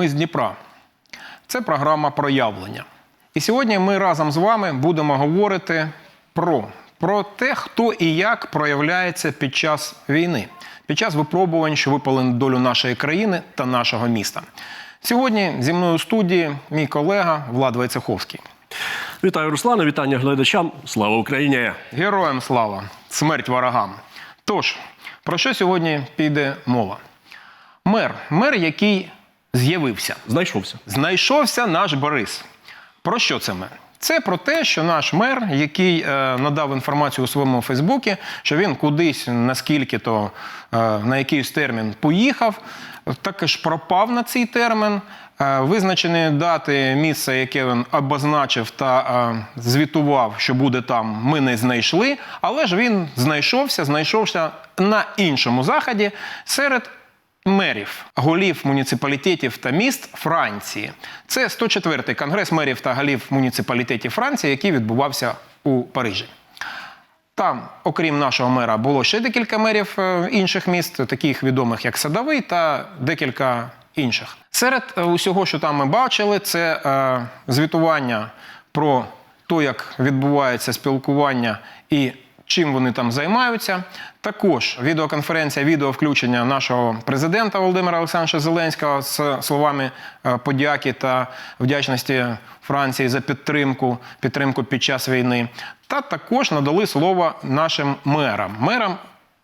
Ми з Дніпра. Це програма проявлення. І сьогодні ми разом з вами будемо говорити про, про те, хто і як проявляється під час війни, під час випробувань, що випали на долю нашої країни та нашого міста. Сьогодні зі мною у студії мій колега Влад Войцеховський. Вітаю, Руслане, вітання глядачам. Слава Україні! Героям слава! Смерть ворогам! Тож, про що сьогодні піде мова? Мер, мер, який з'явився. Знайшовся. Знайшовся наш Борис. Про що це мер? Це про те, що наш мер, який е, надав інформацію у своєму Фейсбуці, що він кудись наскільки то е, на якийсь термін поїхав, також пропав на цей термін. Е, визначені дати місце, яке він обозначив та е, звітував, що буде там, ми не знайшли. Але ж він знайшовся, знайшовся на іншому заході серед мерів, голів муніципалітетів та міст Франції. Це 104-й конгрес мерів та голів муніципалітетів Франції, який відбувався у Парижі. Там, окрім нашого мера, було ще декілька мерів е, інших міст, таких відомих як Садовий та декілька інших. Серед е, усього, що там ми бачили, це е, звітування про те, як відбувається спілкування і чим вони там займаються. Також відеоконференція, відеовключення нашого президента Володимира Олександровича Зеленського з словами е, подяки та вдячності Франції за підтримку, підтримку під час війни. Та також надали слово нашим мерам, мерам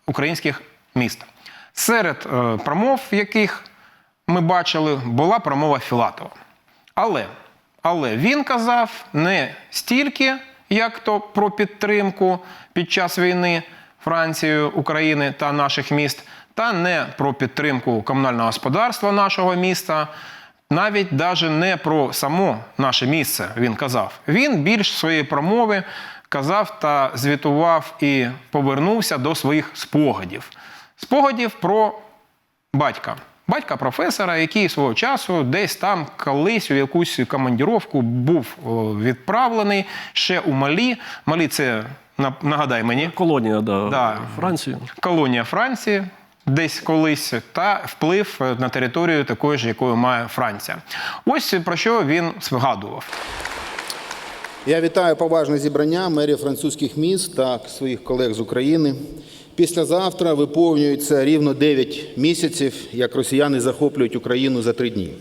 українських міст. Серед е, промов, яких ми бачили, була промова Філатова. Але, але він казав не стільки, як то про підтримку під час війни Франції, України та наших міст, та не про підтримку комунального господарства нашого міста, навіть даже не про само наше місце він казав. Він більш своєї промови казав та звітував і повернувся до своїх спогадів. Спогадів про батька. Батька професора, який свого часу десь там колись у якусь командіровку був відправлений ще у Малі. Малі це нагадай мені Колонія да, Да. Франції. колонія Франції. Десь колись та вплив на територію такої ж, якою має Франція. Ось про що він згадував. Я вітаю поважне зібрання мерів французьких міст та своїх колег з України. Післязавтра виповнюється рівно 9 місяців, як росіяни захоплюють Україну за три дні.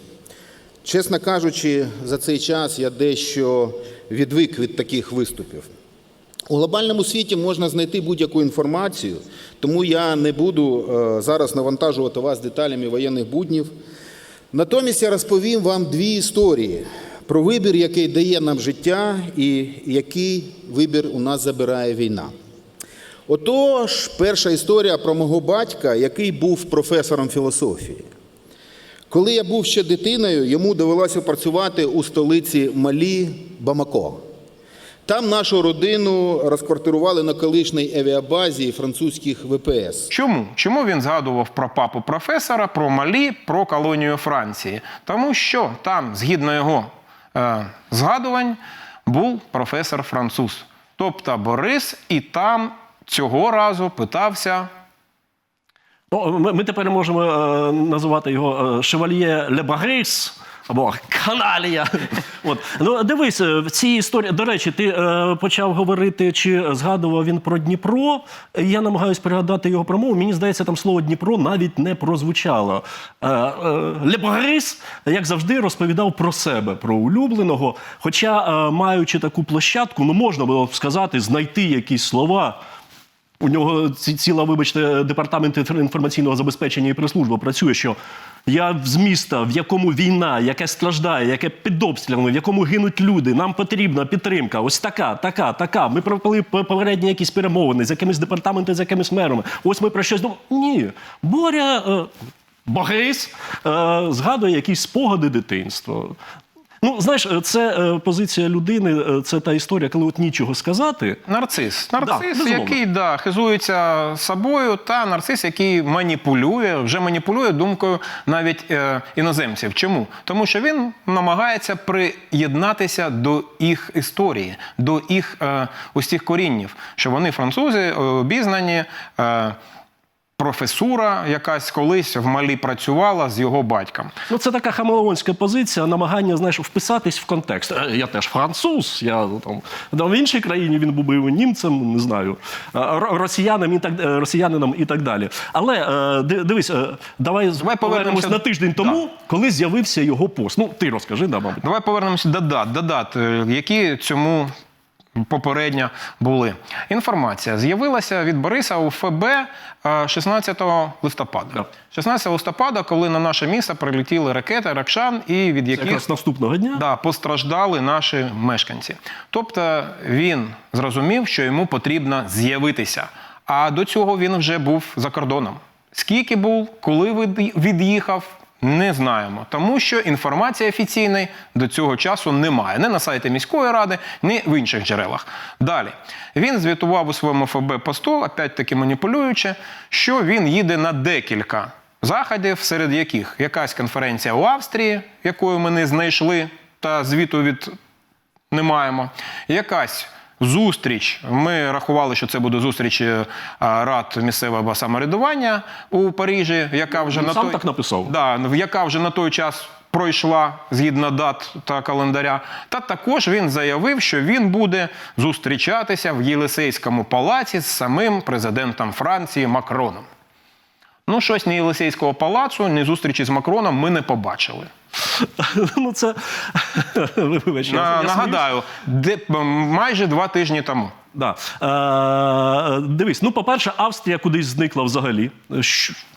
Чесно кажучи, за цей час я дещо відвик від таких виступів. У глобальному світі можна знайти будь-яку інформацію, тому я не буду е, зараз навантажувати вас деталями воєнних буднів. Натомість я розповім вам дві історії про вибір, який дає нам життя, і який вибір у нас забирає війна. Отож, перша історія про мого батька, який був професором філософії. Коли я був ще дитиною, йому довелося працювати у столиці Малі Бамако. Там нашу родину розквартирували на колишній авіабазі французьких ВПС. Чому? Чому він згадував про папу професора, про Малі, про колонію Франції? Тому що там, згідно його е, згадувань, був професор француз, тобто Борис, і там цього разу питався. Ну, ми, ми тепер можемо е, називати його е, Шевальє Лебагрис або Каналія. От. Ну, дивись, е, в цій історії. До речі, ти е, почав говорити, чи згадував він про Дніпро. Я намагаюся пригадати його промову. Мені здається, там слово Дніпро навіть не прозвучало. Е, е, Лебагрис, як завжди, розповідав про себе, про улюбленого. Хоча, е, маючи таку площадку, ну можна було б сказати, знайти якісь слова. У нього ці- ціла, вибачте, департамент інф- інформаційного забезпечення і прес-служба працює, що я з міста, в якому війна, яке страждає, яке під обстрілами, в якому гинуть люди, нам потрібна підтримка. Ось така, така, така. Ми провели попередні якісь перемовини з якимись департаментами, з якимись мерами. Ось ми про щось думаємо. Ні. Боря. Е... Борис е, згадує якісь спогади дитинства. Ну, знаєш, е, це е, позиція людини, е, це та історія, коли от нічого сказати. Нарцис. Нарцис, безумовно. який да, хизується собою, та нарцис, який маніпулює, вже маніпулює думкою навіть е, іноземців. Чому? Тому що він намагається приєднатися до їх історії, до їх е, цих коріннів, що вони французи, обізнані. Е, професура якась колись в Малі працювала з його батьком. Ну, це така хамелеонська позиція, намагання знаєш, вписатись в контекст. Е, Я теж француз, я там, в іншій країні він був би німцем, не знаю, ро- росіянам і так, е, росіянином і так далі. Але е, дивись, давай, повернемося повернемось на тиждень тому, коли з'явився його пост. Ну, ти розкажи, да, мабуть. Давай повернемося до дат, до дат, які цьому попередньо були. Інформація з'явилася від Бориса у ФБ е, 16 листопада. Да. 16 листопада, коли на наше місто прилетіли ракети Ракшан, і від яких Якраз наступного дня. да, постраждали наші мешканці. Тобто він зрозумів, що йому потрібно з'явитися. А до цього він вже був за кордоном. Скільки був, коли від- від'їхав, не знаємо, тому що інформації офіційної до цього часу немає. Не на сайті міської ради, ні в інших джерелах. Далі він звітував у своєму ФБ посту, опять-таки маніпулюючи, що він їде на декілька заходів, серед яких якась конференція у Австрії, якою ми не знайшли, та звіту від не маємо. Якась зустріч. Ми рахували, що це буде зустріч е, рад місцевого самоврядування у Парижі, яка вже Він на сам той... так написав? Да, яка вже на той час пройшла згідно дат та календаря. Та також він заявив, що він буде зустрічатися в Єлисейському палаці з самим президентом Франції Макроном. Ну, щось ні Єлисейського палацу, ні зустрічі з Макроном ми не побачили. ну, це ви вибачте, нагадаю, де, майже два тижні тому. Да. Е, дивись, ну, по-перше, Австрія кудись зникла взагалі.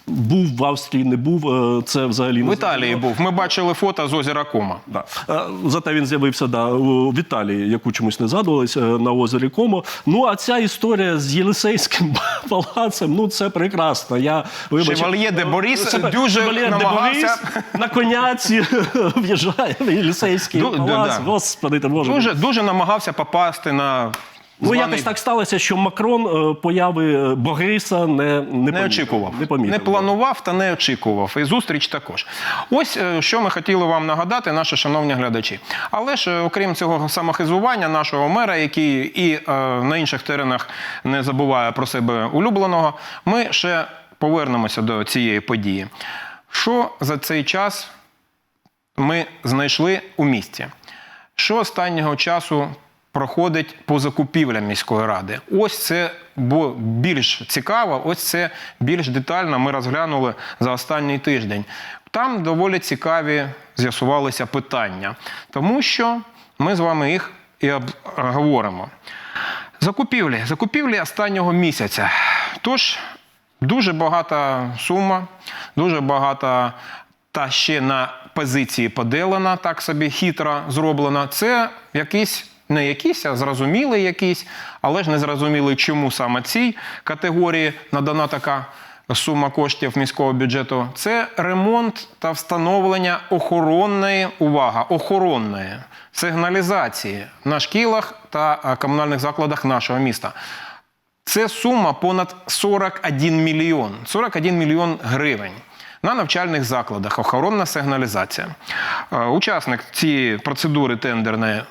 Був в Австрії, не був. е, Це взагалі не В Італії був. Ми бачили фото з озера Кома. Да. Е, Зате він з'явився да, в Італії, яку чомусь не згадувались, е, на озері Комо. Ну, а ця історія з Єлисейським палацем, ну це прекрасно. Я, Шевальє де Борис Себе- дуже Шевальє де намагався. Борис на коняці в'їжджає в Єлисейський Ду- палац. да. Господи, ти може. Дуже, дуже намагався попасти на. Ну, званий- якось так сталося, що Макрон е, появи е, Бориса не, не, Не очікував, Не, помітив, да. планував та не очікував. І зустріч також. Ось е, що ми хотіли вам нагадати, наші шановні глядачі. Але ж, окрім цього самохизування нашого мера, який і е, на інших теренах не забуває про себе улюбленого, ми ще повернемося до цієї події. Що за цей час ми знайшли у місті? Що останнього часу проходить по закупівлям міської ради? Ось це бо більш цікаво, ось це більш детально ми розглянули за останній тиждень. Там доволі цікаві з'ясувалися питання, тому що ми з вами їх і обговоримо. Закупівлі, закупівлі останнього місяця. Тож дуже багата сума, дуже багата та ще на позиції поделена, так собі хитро зроблена. Це якийсь. Не якийсь, а зрозумілий якийсь, але ж не зрозумілий, чому саме цій категорії надана така сума коштів міського бюджету. Це ремонт та встановлення охоронної увага, охоронної сигналізації на шкілах та е, комунальних закладах нашого міста. Це сума понад 41 мільйон. 41 мільйон гривень. На навчальних закладах охоронна сигналізація. Е, Учасник цієї процедури тендерної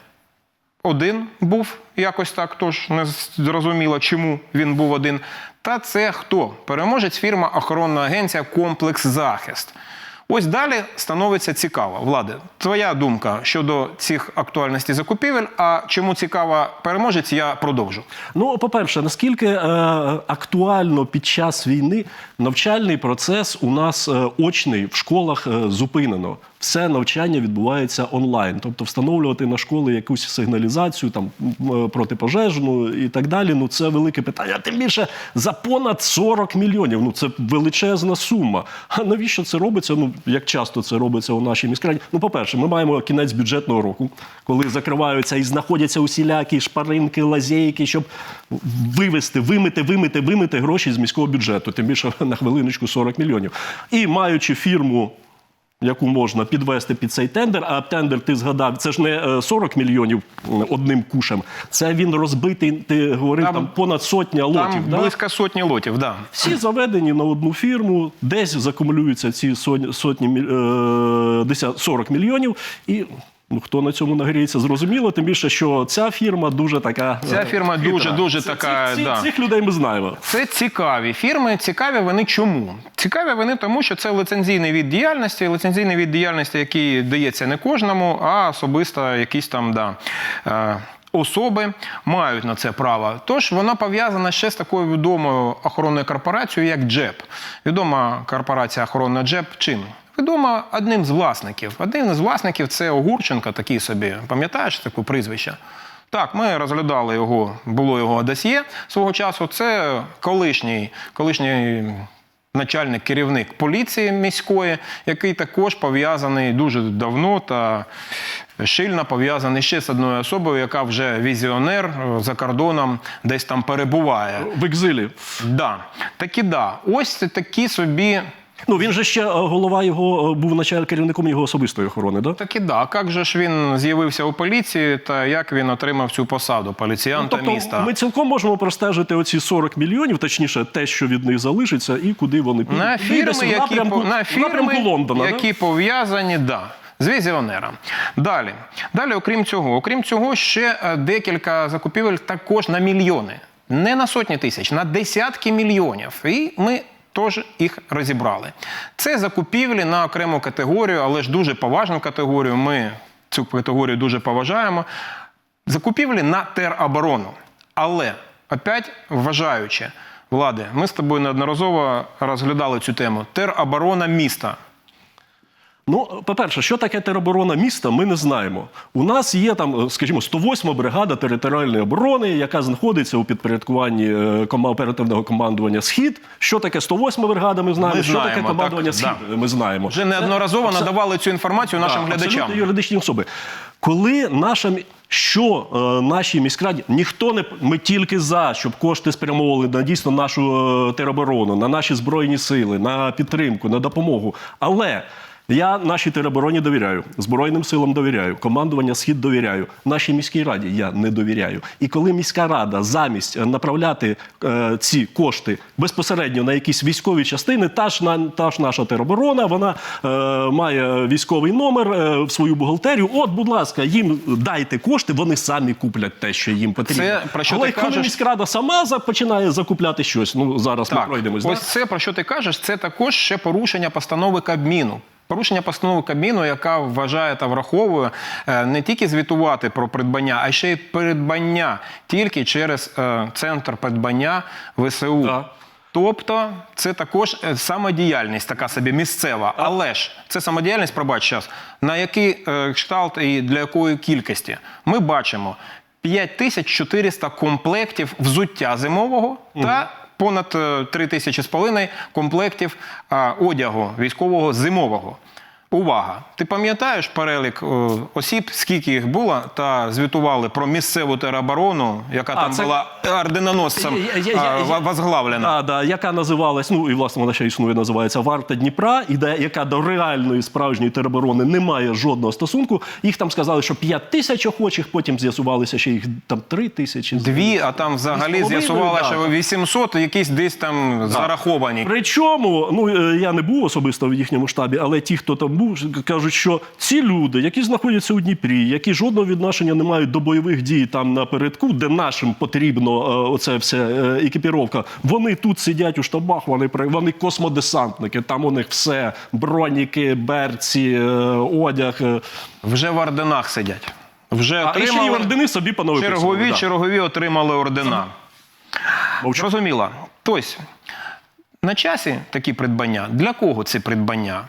один був якось так, тож не зрозуміло, чому він був один. Та це хто? Переможець фірма охоронна агенція Комплекс Захист. Ось далі становиться цікаво. Влади, твоя думка щодо цих актуальностей закупівель. А чому цікава переможець, я продовжу. Ну, по-перше, наскільки е, актуально під час війни навчальний процес у нас е, очний в школах е, зупинено. Все навчання відбувається онлайн, тобто встановлювати на школи якусь сигналізацію, там е, протипожежну і так далі. Ну це велике питання. Тим більше за понад 40 мільйонів. Ну це величезна сума. А навіщо це робиться? Ну як часто це робиться у нашій міськраді? Ну, по-перше, ми маємо кінець бюджетного року, коли закриваються і знаходяться усілякі шпаринки, лазейки, щоб вивести, вимити, вимити, вимити гроші з міського бюджету. Тим більше на хвилиночку 40 мільйонів. І маючи фірму. Яку можна підвести під цей тендер, а тендер ти згадав, це ж не е, 40 мільйонів одним кушем. Це він розбитий, ти говорив, там, Там- понад сотня лотів. Там да? близько сотні лотів. Да. Всі заведені на одну фірму, десь закумулюються ці сотні, сотні е, десят- 40 мільйонів, і хто на цьому нагріється, зрозуміло. Тим більше, що ця фірма дуже така. Ця е, фірма хитра. дуже-дуже Це- така, цих, да. цих людей ми знаємо. Це цікаві фірми. Цікаві вони чому? Цікаві вони тому, що це лицензійний від діяльності, лицензійний від діяльності, який дається не кожному, а особисто якісь там да, е, особи мають на це право. Тож вона пов'язана ще з такою відомою охоронною корпорацією, як ДЖЕП. Відома корпорація охоронна ДЖЕП чим? Відома одним з власників. Один з власників це Огурченко, такий собі. Пам'ятаєш таке прізвище? Так, ми розглядали його, було його досьє свого часу. Це колишній, колишній начальник, керівник поліції міської, який також пов'язаний дуже давно та щільно пов'язаний ще з одною особою, яка вже візіонер е, за кордоном десь там перебуває. В екзилі. Да. Такі да. Ось такі собі. Ну він же ще е, голова його е, був началь керівником його особистої охорони, да? Такі да. Як же ж він з'явився у поліції та як він отримав цю посаду поліціянта Тобто міста? ми цілком можемо простежити оці 40 мільйонів, точніше, те, що від них залишиться, і куди вони підуть. На фірми, в які, напрямку, на в напрямку Лондона. які пов'язані, да, з візіонером. Далі. Далі, окрім цього, окрім цього, ще е, декілька закупівель також на мільйони. Не на сотні тисяч, на десятки мільйонів. І ми теж їх розібрали. Це закупівлі на окрему категорію, але ж дуже поважну категорію. Ми цю категорію дуже поважаємо. Закупівлі на тероборону. Але, опять вважаючи, влади, ми з тобою неодноразово розглядали цю тему. Тероборона міста. Ну, по-перше, що таке тероборона міста, ми не знаємо. У нас є там, е, скажімо, 108 бригада територіальної оборони, яка знаходиться у підпорядкуванні е, оперативного командування Схід. Що таке 108 бригада? Ми знаємо. Ми що знаємо, таке командування так, Схід? да. Ми знаємо. Вже неодноразово Це- надавали цю інформацію нашим Так, глядачам. Абсолютно юридичні особи. Коли наша що е, нашій міськраді ніхто не ми тільки за, щоб кошти спрямовували на дійсно нашу е, тероборону, на наші збройні сили, на підтримку, на допомогу. Але я нашій теробороні довіряю, Збройним силам довіряю, командування Схід довіряю. Нашій міській раді я не довіряю. І коли міська рада замість е, направляти е, ці кошти безпосередньо на якісь військові частини, та ж, на, та ж наша тероборона, вона е, має військовий номер е, в свою бухгалтерію. От, будь ласка, їм дайте кошти, вони самі куплять те, що їм потрібно. Це про що Але ти коли кажеш? міська рада сама починає закупляти щось, ну зараз ми Так, пройдемось. ось да? це про що ти кажеш, це також ще порушення постанови Кабміну. Порушення постанови Кабміну, яка вважає та враховує е, не тільки звітувати про придбання, а ще й придбання тільки через е, центр придбання ВСУ. Так. Тобто це також е, самодіяльність така собі місцева. Але ж це самодіяльність, пробач час, на який кшталт і для якої кількості. Ми бачимо 5400 комплектів взуття зимового та понад е, 3 тисячі з половиною комплектів одягу військового зимового. Увага! Ти пам'ятаєш перелік е, осіб, скільки їх було, та звітували про місцеву тероборону, яка А, там це- була орденоносцем Я- я- я- а, я- возглавлена. Да, да, яка називалась, ну і власне вона ще існує, називається Варта Дніпра, і де, яка до реальної справжньої тероборони не має жодного стосунку. Їх там сказали, що 5 тисяч охочих, потім з'ясувалося, що їх там 3 тисячі. Дві, а там взагалі Дві з половиною, що 800 якісь десь там зараховані. Причому, ну е, я не був особисто в їхньому штабі, але ті, хто там був, кажуть, що ці люди, які знаходяться у Дніпрі, які жодного відношення не мають до бойових дій там напередку, де нашим потрібно е, оце все е, екіпіровка, вони тут сидять у штабах, вони вони космодесантники, там у них все броніки, берці, е, одяг. Вже в орденах сидять. Вже А і ще й ордени собі панове чергові, да. чергові отримали ордена. Мовчу. Зрозуміло. Тобто, на часі такі придбання. Для кого це придбання?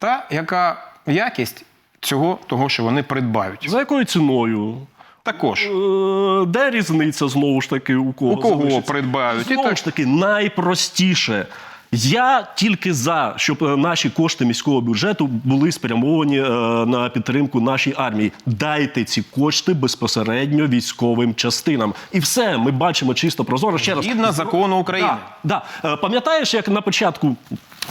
Та яка якість цього, того, що вони придбають? За якою ціною? Також. Е, Де різниця знову ж таки у кого? У кого залишиться? придбають? Знову ж таки, найпростіше. Я тільки за, щоб е, наші кошти міського бюджету були спрямовані е, на підтримку нашої армії. Дайте ці кошти безпосередньо військовим частинам. І все, ми бачимо чисто прозоро. Ще раз Згідно закону України. Да, да. Е, Пам'ятаєш, як на початку,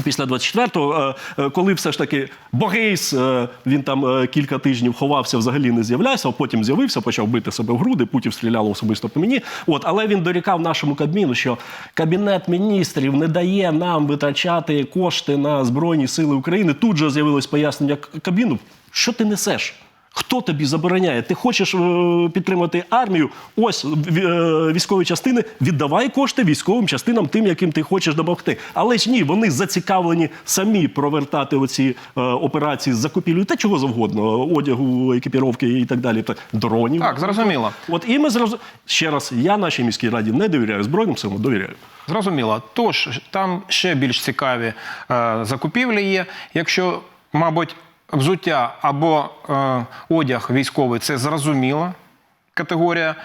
після 24-го, е, е, коли все ж таки Богейс, е, він там кілька тижнів ховався, взагалі не з'являвся, а потім з'явився, почав бити себе в груди, Путів стріляло особисто по мені. От, але він дорікав нашому Кабміну, що Кабінет міністрів не дає нам витрачати кошти на Збройні Сили України. Тут же з'явилось пояснення Кабміну, що ти несеш? Хто тобі забороняє? Ти хочеш е, підтримати армію? Ось е, військові частини, віддавай кошти військовим частинам, тим, яким ти хочеш допомогти. Але ж ні, вони зацікавлені самі провертати оці е, операції з закупівлею та чого завгодно, одягу, екіпіровки і так далі. Так, Дронів. Так, зрозуміло. От і ми зроз... ще раз, я нашій міській раді не довіряю, Збройним силам довіряю. Зрозуміло. Тож там ще більш цікаві е, закупівлі є. Якщо, мабуть, взуття або е, одяг військовий це зрозуміла категорія,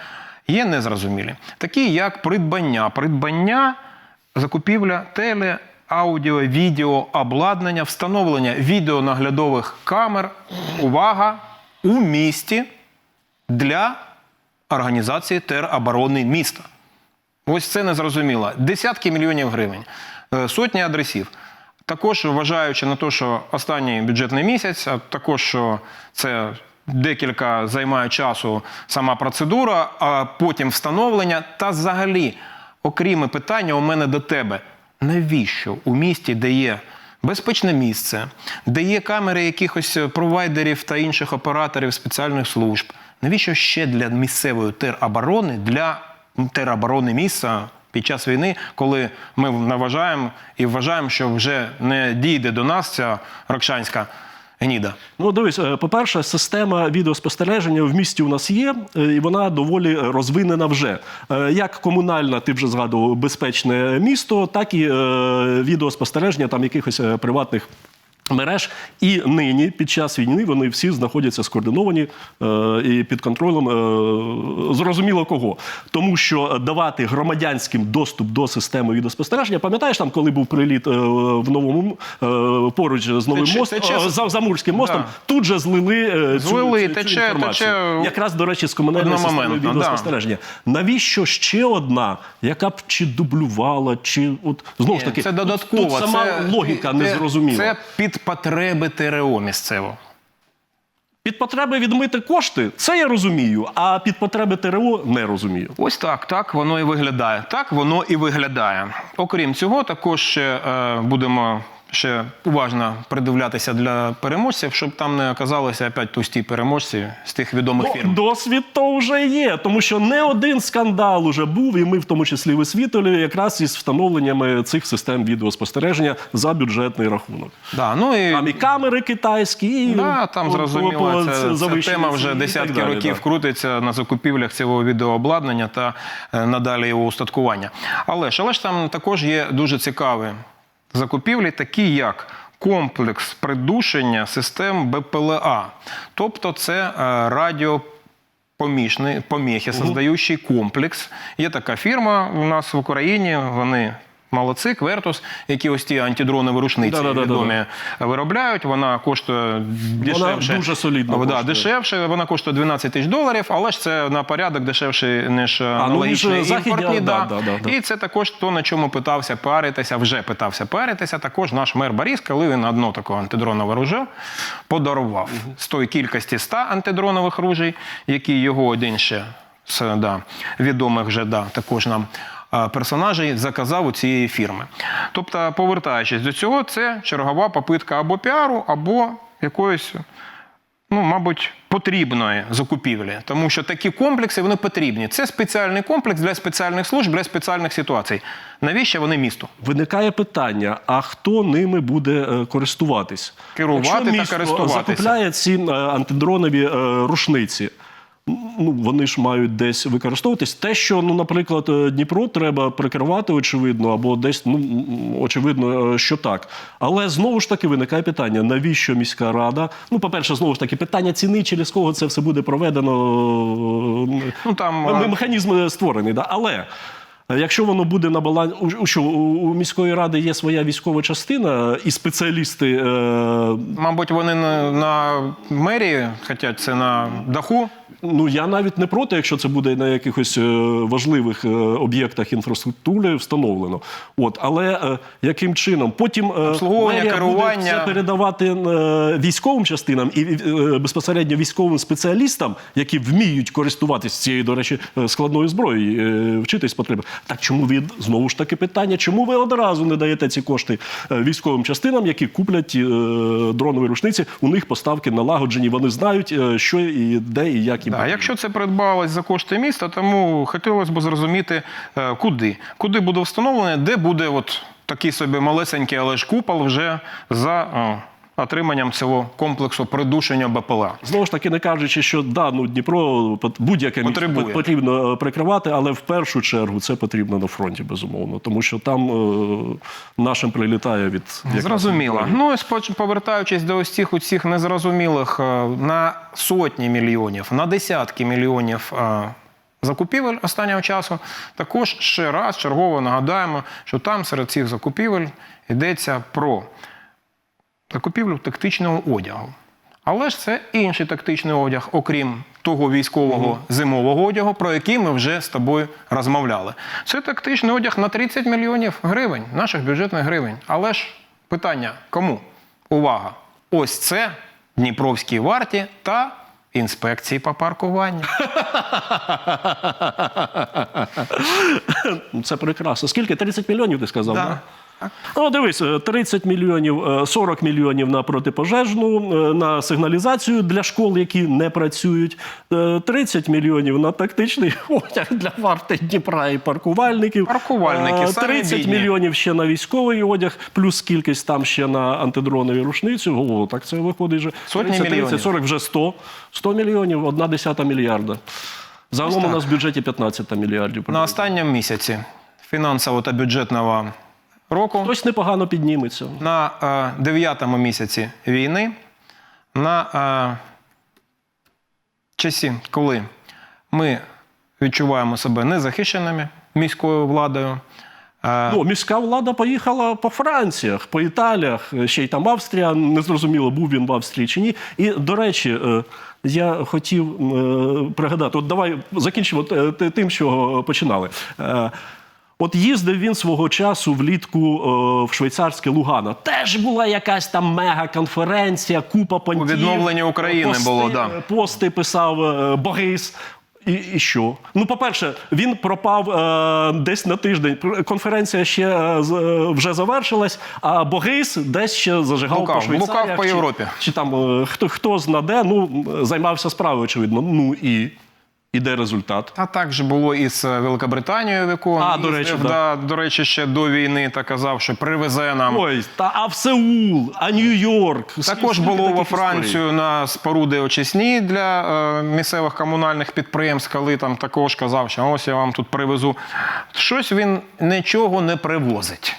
є незрозумілі. Такі як придбання. Придбання, закупівля теле, аудіо, відео, обладнання, встановлення відеонаглядових камер. Увага! У місті для організації тероборони міста. Ось це незрозуміло. Десятки мільйонів гривень, е, сотні адресів. Також вважаючи на те, що останній бюджетний місяць, а також що це декілька займає часу сама процедура, а потім встановлення. Та взагалі, окрім питання, у мене до тебе: навіщо у місті, де є безпечне місце, де є камери якихось провайдерів та інших операторів спеціальних служб, навіщо ще для місцевої тероборони, для тероборони міста під час війни, коли ми наважаємо і вважаємо, що вже не дійде до нас ця рокшанська гніда. Ну, дивись, е, по-перше, система відеоспостереження в місті у нас є, е, і вона доволі розвинена вже. Е, Як комунальна, ти вже згадував, безпечне місто, так і відеоспостереження там якихось приватних. Мереж і нині під час війни вони всі знаходяться скоординовані е, і під контролем е, зрозуміло кого. Тому що давати громадянським доступ до системи відеоспостереження, пам'ятаєш там, коли був приліт е, в новому е, поруч з новим Тече- мостом, тече- е, за Замурським мостом, Да. тут же злили е, цю, Злили, цю, цю тече- інформацію. тече Якраз, до речі, з комунальної системи одномоментно, да. Навіщо ще одна, яка б чи дублювала, чи от знову ж таки це додатково. Тут, сама це, логіка це- незрозуміла. Це під потреби ТРО місцево. Під потреби відмити кошти, це я розумію, а під потреби ТРО не розумію. Ось так, так воно і виглядає. Так воно і виглядає. Окрім цього, також ще е, будемо ще уважно придивлятися для переможців, щоб там не оказалися опять пусті переможці з тих відомих Ну, фірм. досвід то вже є, тому що не один скандал уже був, і ми в тому числі висвітлювали якраз із встановленнями цих систем відеоспостереження за бюджетний рахунок. Да, ну і Там і камери китайські, і Да, там зрозуміло, це, це тема вже десятки далі, років да. крутиться на закупівлях цього відеообладнання та е, надалі його устаткування. Але ж, але ж там також є дуже цікаві закупівлі, такі як комплекс придушення систем БПЛА. Тобто це е, радіо. Поміжний, поміхи, создаючий комплекс. Є така фірма у нас в Україні. Вони молодці, Квертус, які ось ті антидронові рушниці Да-да-да-да-да. виробляють. Вона коштує дешевше. дуже солідно Да, коштує. дешевше. Вона коштує 12 тисяч доларів, але ж це на порядок дешевше, ніж аналогічні ніж західні, імпортні. да, да. да, да, да. І це також то, на чому питався паритися, вже питався паритися. Також наш мер Борис, коли він одно таке антидронове ружьо подарував з тої кількості 100 антидронових ружей, які його один ще з да, відомих вже да, також нам персонажей заказав у цієї фірми. Тобто, повертаючись до цього, це чергова попитка або піару, або якоїсь ну, мабуть, потрібної закупівлі, тому що такі комплекси вони потрібні. Це спеціальний комплекс для спеціальних служб, для спеціальних ситуацій. Навіщо вони місту? Виникає питання: а хто ними буде е, користуватись? Керувати Якщо та користуватися. закупляє ці е, антидронові е, рушниці. Ну, вони ж мають десь використовуватись. Те, що, ну, наприклад, е, Дніпро треба прикривати, очевидно, або десь, ну, очевидно, е, що так. Але знову ж таки виникає питання: навіщо міська рада? Ну, по-перше, знову ж таки, питання ціни, через кого це все буде проведено. е, Ну, там, механізм створений. Да? Але якщо воно буде на балансі, що, у, міської ради є своя військова частина і спеціалісти. Е, Мабуть, вони на, на мерії, хоча це на даху Ну я навіть не проти, якщо це буде на якихось е, важливих е, об'єктах інфраструктури встановлено. От, але е, яким чином? Потім Обслуговування, керування. це передавати військовим частинам і безпосередньо військовим спеціалістам, які вміють користуватися цією, до речі, складною зброєю, вчитись потрібно. Так чому ви знову ж таки питання? Чому ви одразу не даєте ці кошти військовим частинам, які куплять дронові рушниці? У них поставки налагоджені, вони знають, що і де і як їм. Да, потрібно. якщо це придбалось за кошти міста, тому хотілося б зрозуміти, е, куди. Куди буде встановлене, де буде от такий собі малесенький, але ж купол вже за отриманням цього комплексу придушення БПЛА. Знову ж таки, не кажучи, що да, ну Дніпро будь-яке Потребує. потрібно е, прикривати, але в першу чергу це потрібно на фронті, безумовно, тому що там е, нашим прилітає від Зрозуміло. Ну і повертаючись до ось цих усіх незрозумілих е, на сотні мільйонів, на десятки мільйонів е, закупівель останнього часу, також ще раз чергово нагадаємо, що там серед цих закупівель йдеться про закупівлю тактичного одягу. Але ж це інший тактичний одяг, окрім того військового зимового одягу, про який ми вже з тобою розмовляли. Це тактичний одяг на 30 мільйонів гривень, наших бюджетних гривень. Але ж питання кому? Увага! Ось це Дніпровській варті та інспекції по паркуванню. Це прекрасно. Скільки? 30 мільйонів ти сказав? Да. Ну, дивись, е, 30 мільйонів, е, 40 мільйонів на протипожежну, е, на сигналізацію для школ, які не працюють, е, 30 мільйонів на тактичний одяг для варти Дніпра і паркувальників. Паркувальники, Е, самі мільйонів ще на військовий одяг, плюс кількість там ще на антидронові рушниці. О, так це виходить вже. Сотні 30, 30, 40, вже 100. 100 мільйонів, одна десята мільярда. Загалом у нас в бюджеті 15 мільярдів. На останньому місяці фінансового та бюджетного року Хтось непогано підніметься. на е, дев'ятому місяці війни, на е, часі, коли ми відчуваємо себе незахищеними міською владою. е, Ну, міська влада поїхала по Франціях, по Італіях, ще й там Австрія. Незрозуміло, був він в Австрії чи ні. І, до речі, я хотів пригадати, от давай закінчимо тим, що починали. От їздив він свого часу влітку е, в швейцарське Лугано. Теж була якась там мега-конференція, купа понтів. відновленні України пости, було, да. пости писав е, Борис. І, і що? Ну, по-перше, він пропав е, десь на тиждень. Конференція ще е, е, вже завершилась, а Борис десь ще зажигав Блукав, по Швейцаріях. блукав по чи- Європі. Чи, там е, хто, хто знаде, ну, займався справою, очевидно. Ну і, і де результат? А так же було і з Великобританією, в яку А, до речі, да. да, до речі, ще до війни та казав, що привезе нам. Ой, та а в Сеул, а Нью-Йорк. Також було во історій? Францію на споруди очисні для е, місцевих комунальних підприємств, коли там також казав, що ось я вам тут привезу. Щось він нічого не привозить.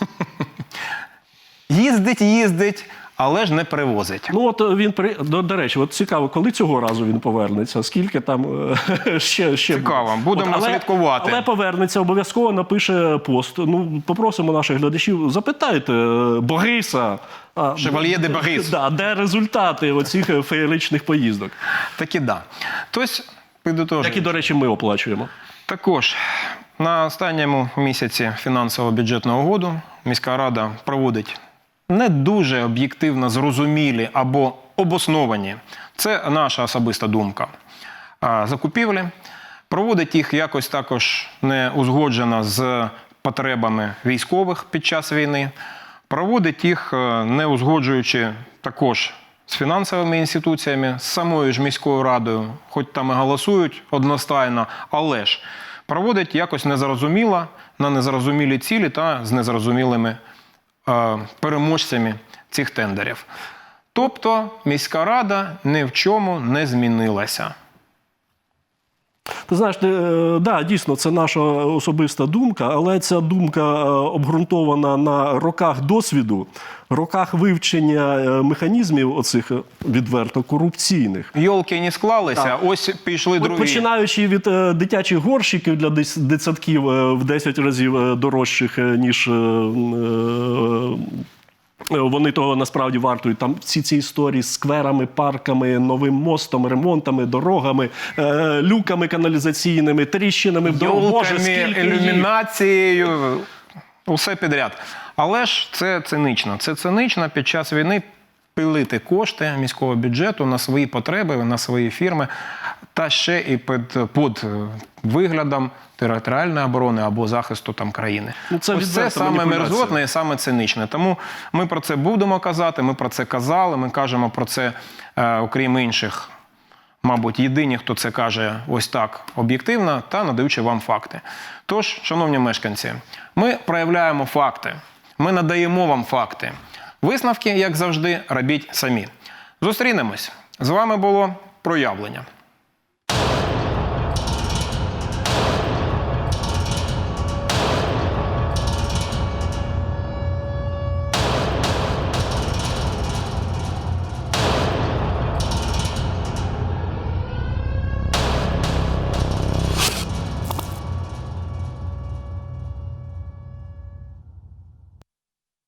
їздить, їздить, але ж не привозить. Ну, от він при до, до речі, от цікаво, коли цього разу він повернеться, скільки там е, ще, ще Цікаво, буде? будемо але, слідкувати. Але повернеться, обов'язково напише пост. Ну, попросимо наших глядачів, запитайте е, Бориса. Шевальє де Борис. Да, де результати оцих е, феєричних поїздок, Таки да. Тобто, підытожуємо. які, до речі, ми оплачуємо. Також на останньому місяці фінансово бюджетного году міська рада проводить не дуже об'єктивно зрозумілі або обосновані. Це наша особиста думка. Закупівлі. Проводить їх якось також не узгоджено з потребами військових під час війни. Проводить їх е, не узгоджуючи також з фінансовими інституціями, з самою ж міською радою, хоч там і голосують одностайно, але ж проводить якось незрозуміло на незрозумілі цілі та з незрозумілими переможцями цих тендерів. Тобто міська рада ні в чому не змінилася. Ти знаєш, ти, е, да, дійсно, це наша особиста думка, але ця думка е, обґрунтована на роках досвіду, роках вивчення е, механізмів оцих відверто корупційних. Йолки не склалися, Так. ось пішли другі. починаючи від дитячих горщиків для дитсадків в 10 разів дорожчих, ніж Вони того насправді вартують. Там всі ці історії з скверами, парками, новим мостом, ремонтами, дорогами, е, люками каналізаційними, тріщинами в дорогу. Боже, скільки ілюмінацією, усе підряд. Але ж це цинично. Це цинично під час війни пилити кошти міського бюджету на свої потреби, на свої фірми, та ще і під, під виглядом територіальної оборони або захисту там країни. Ну, це Ось це саме мерзотне і саме циничне. Тому ми про це будемо казати. Ми про це казали. Ми кажемо про це, е, окрім інших мабуть, єдині, хто це каже ось так об'єктивно та надаючи вам факти. Тож, шановні мешканці, ми проявляємо факти, ми надаємо вам факти. Висновки, як завжди, робіть самі. Зустрінемось. З вами було проявлення.